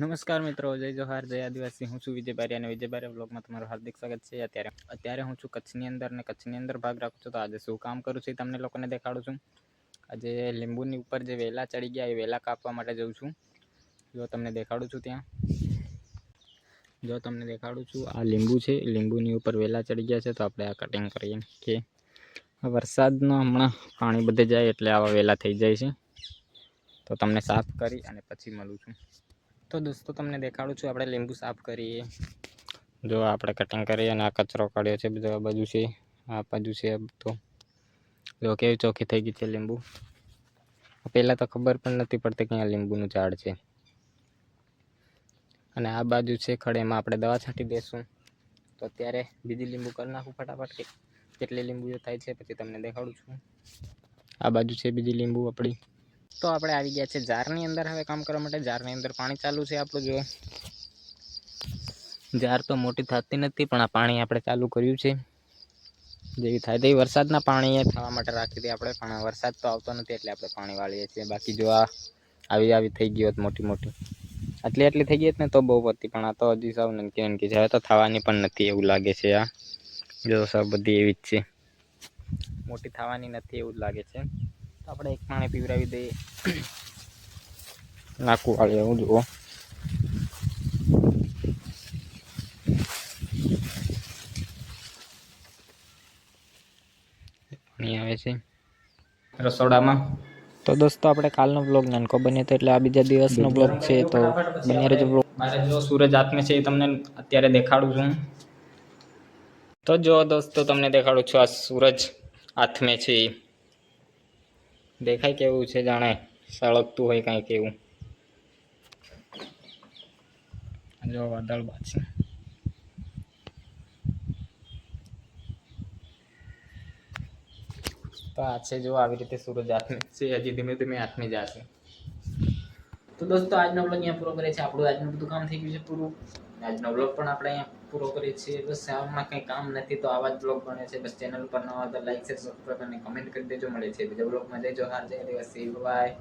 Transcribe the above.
નમસ્કાર મિત્રો, જય જોહાર, જય આદિવાસી. હું છું વિજય બારી અને વિજય બારી બ્લોગમાં તમારું હાર્દિક સ્વાગત છે. અત્યારે અત્યારે હું છું કચ્છની અંદર અને કચ્છની અંદર ભાગ રાખું છું. તો આજે શું કામ કરું છું તમને લોકોને દેખાડું છું. આજે લીંબુની ઉપર જે વેલા ચડી ગયા, એ વેલા કાપવા માટે જઉં છું. જો તમને દેખાડું છું ત્યાં. જો તમને દેખાડું છું, આ લીંબુ છે. લીંબુની ઉપર વેલા ચડી ગયા છે, તો આપણે આ કટિંગ કરીએ. કે વરસાદનો હમણાં પાણી બધે જાય એટલે આવા વેલા થઈ જાય છે. તો તમને સાફ કરી અને પછી મળું છું. તો દોસ્તો, તમને દેખાડું છું. આપણે લીંબુ સાફ કરીએ. જો, આપણે કટિંગ કરીએ અને આ કચરો કાઢ્યો છે, બધું આ બાજુ છે, આ બાજુ છે તો જો, કેવી ચોખ્ખી થઈ ગઈ છે લીંબુ. પહેલાં તો ખબર પણ નથી પડતી કે અહીંયા લીંબુનું ઝાડ છે. અને આ બાજુ છે ખડેમાં આપણે દવા છાંટી દઈશું તો અત્યારે બીજી લીંબુ કરી નાખું ફટાફટ કેટલી લીંબુ થાય છે, પછી તમને દેખાડું છું. આ બાજુ છે બીજી લીંબુ આપણી. તો આપણે આવી ગયા છે જારની અંદર હવે કામ કરવા માટે. જારની અંદર પાણી ચાલુ છે આપણું જો જાર તો મોટી થતી નથી, પણ આ પાણી આપણે ચાલુ કર્યું છે. જેવી થાય તેવી વરસાદના પાણી થવા માટે રાખી દઈએ આપણે, પણ વરસાદ તો આવતો નથી એટલે આપણે પાણી વાળીએ છીએ. બાકી જો આ આવી આવી થઈ ગઈ હોત મોટી મોટી. આટલી આટલી થઈ ગઈ હોત ને તો બહુ હતી પણ આ તો હજી સાવ નનકી નનકી છે હવે તો થવાની પણ નથી એવું લાગે છે આ. જો સબ બધી એવી જ છે. મોટી થવાની નથી એવું જ લાગે છે. આપણે એક પાણી પીવડાવી દઈએ. નાખું વાળી હું જુઓ. પાણી આવે છે. રસોડામાં? તો દોસ્તો આપણે કાલનો બ્લોગ નાનકો બન્યો હતો એટલે આ બીજા દિવસનો બ્લોગ છે તો બન્યા રહેજો બ્લોગ મારે જો સૂરજ આત્મે છે એ તમને અત્યારે દેખાડું છું. તો જો દોસ્તો તમને દેખાડું છું આ સૂરજ હાથમે છે એ. દેખાય કેવું છે, જાણે સળગતું હોય કાંઈક એવું. જો, વાદળ આ છે, જો, આવી રીતે સૂરજ હાથમે છે, હજી ધીમે ધીમે હાથમે જશે. તો દોસ્તો, આજનો બ્લોગ અહીંયા પૂરો કરે છે. આપણું આજનું બધું કામ થઈ ગયું છે પૂરું. આજનો બ્લોગ પણ આપણે અહીંયા પૂરો કરીએ છીએ. બસ આમાં કંઈ કામ નથી તો આવા જ બ્લોગ બને છે. બસ ચેનલ પર નવા તો લાઈક શેર સબસ્ક્રાઈબ અને કમેન્ટ કરી દેજો. મળે છે બીજા બ્લોગમાં જઈજો હાર જય દિવસ બાય